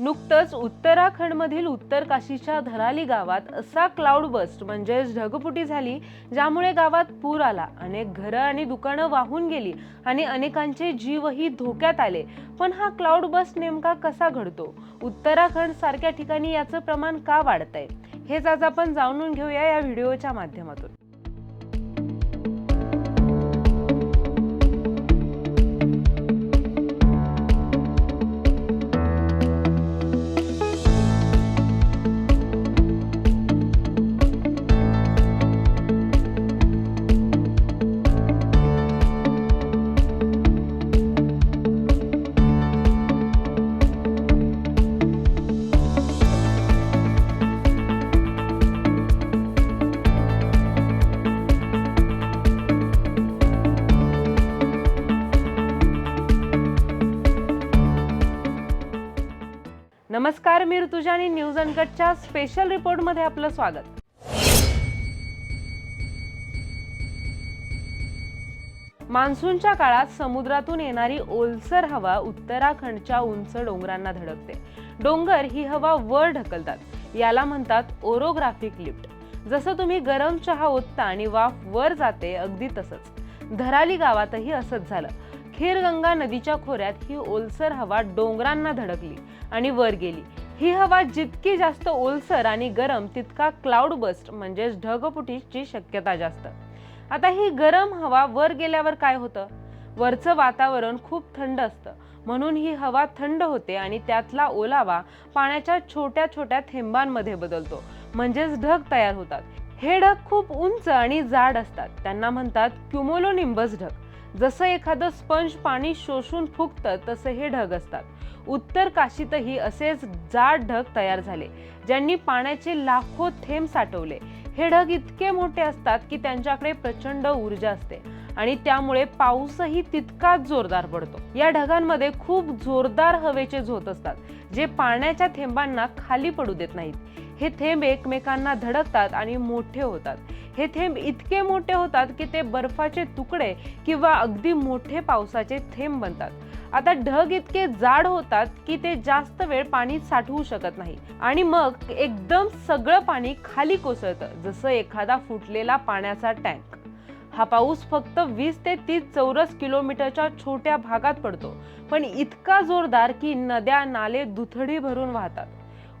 नुकतंच उत्तराखंडमधील उत्तर काशीच्या धराली गावात असा क्लाउड बस्ट म्हणजेच ढगफुटी झाली ज्यामुळे गावात पूर आला. अनेक घरं आणि दुकानं वाहून गेली आणि अनेकांचे जीवही धोक्यात आले. पण हा क्लाउड बस्ट नेमका कसा घडतो? उत्तराखंड सारख्या ठिकाणी याचं प्रमाण का वाढतंय? हेच आज आपण जाणून घेऊया या व्हिडिओच्या माध्यमातून. नमस्कार मी ऋतुजा आणि न्यूज अनकटच्या स्पेशल रिपोर्टमध्ये आपलं स्वागत. मान्सूनच्या काळात समुद्रातून येणारी ओलसर हवा उत्तराखंडच्या उंच डोंगरांना धडकते. डोंगर ही हवा वर ढकलतात. याला म्हणतात ओरोग्राफिक लिफ्ट जसं तुम्ही गरम चहा ओतता आणि वाफ वर जाते अगदी तसंच. धराली गावातही असंच झालं. खीरगंगा नदीच्या खोऱ्यात ही ओलसर हवा डोंगरांना धडकली आणि वर गेली. ही हवा जितकी जास्त ओलसर आणि गरम तितका क्लाउड बस्ट म्हणजेच ढगफुटीची शक्यता जास्त. आता ही गरम हवा वर गेल्यावर काय होतं? वरचं वातावरण खूप थंड असतं. म्हणून ही हवा थंड होते आणि त्यातला ओलावा पाण्याच्या छोट्या छोट्या थेंबांमध्ये बदलतो. म्हणजेच ढग तयार होतात. हे ढग खूप उंच आणि जाड असतात. त्यांना म्हणतात क्युमोलोनिंबस ढग. जसं एखादं स्पंज पाणी शोषून फुगतं तसं हे ढग असतात. उत्तर काशीतही असेच जाड ढग तयार झाले ज्यांनी पाण्याचे लाखो थेंब साठवले. हे ढग इतके मोठे असतात की त्यांच्याकडे प्रचंड ऊर्जा असते आणि त्यामुळे पाऊसही तितकाच जोरदार पडतो. या ढगांमध्ये खूप जोरदार हवेचे झोत असतात जे पाण्याच्या थेंबांना खाली पडू देत नाहीत. हे थेंब एकमेकांना धडकतात आणि मोठे होतात. हे थेंब इतके मोठे होतात की ते बर्फाचे तुकडे किंवा अगदी मोठे पावसाचे थेंब बनतात. आता ढग इतके जाड होतात की ते जास्त वेळ पाणी साठवू शकत नाही. आणि मग एकदम सगळं पाणी खाली कोसळतं जसं एखादा फुटलेला पाण्याचा टँक. हा पाऊस फक्त वीस ते तीस चौरस किलोमीटरच्या छोट्या भागात पडतो पण इतका जोरदार की नद्या नाले दुथडी भरून वाहतात.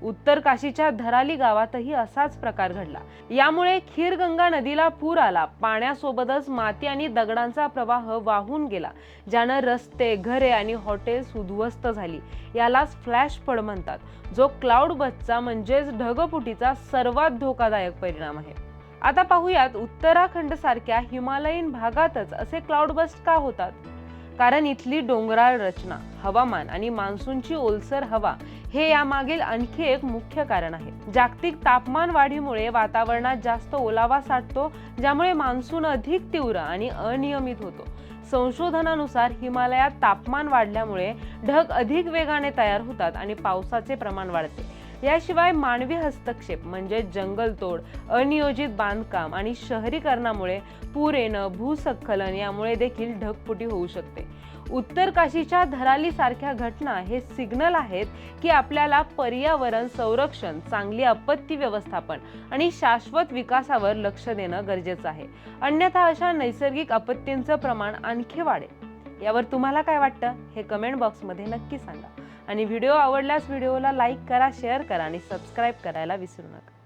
उत्तर काशीच्या धराली गावातही असाच प्रकार घडला. यामुळे खीरगंगा नदीला पूर आला. पाण्यासोबतच माती आणि दगडांचा प्रवाह वाहून गेला ज्यानं रस्ते घरे आणि हॉटेल्स उद्ध्वस्त झाली. यालाच फ्लॅश पड म्हणतात. जो क्लाउड बसचा म्हणजेच ढगफुटीचा सर्वात धोकादायक परिणाम आहे. आता पाहूयात उत्तराखंड सारख्या हिमालयीन भागातच असे क्लाउड बस्ट का होतात? कारण इथली डोंगराळ रचना हवामान आणि मान्सूनची ओलसर हवा हे यामागील आणखी एक मुख्य कारण आहे. जागतिक तापमान वाढीमुळे वातावरणात जास्त ओलावा साठतो ज्यामुळे मान्सून अधिक तीव्र आणि अनियमित होतो. संशोधनानुसार हिमालयात तापमान वाढल्यामुळे ढग अधिक वेगाने तयार होतात आणि पावसाचे प्रमाण वाढते. याशिवाय मानवी हस्तक्षेप म्हणजे जंगलतोड अनियोजित बांधकाम आणि शहरीकरणामुळे पूर येणं भूसखलन यामुळे देखील ढगफुटी होऊ शकते. उत्तर काशीच्या धरालीसारख्या घटना हे सिग्नल आहेत की आपल्याला पर्यावरण संरक्षण चांगली आपत्ती व्यवस्थापन आणि शाश्वत विकासावर लक्ष देणं गरजेचं आहे. अन्यथा अशा नैसर्गिक आपत्तींचं प्रमाण आणखी वाढेल. यावर तुम्हाला काय वाटतं? हे कमेंट बॉक्समध्ये नक्की सांगा. आणि व्हिडिओ आवडल्यास व्हिडिओला लाईक करा शेअर करा आणि सबस्क्राईब करायला विसरू नका.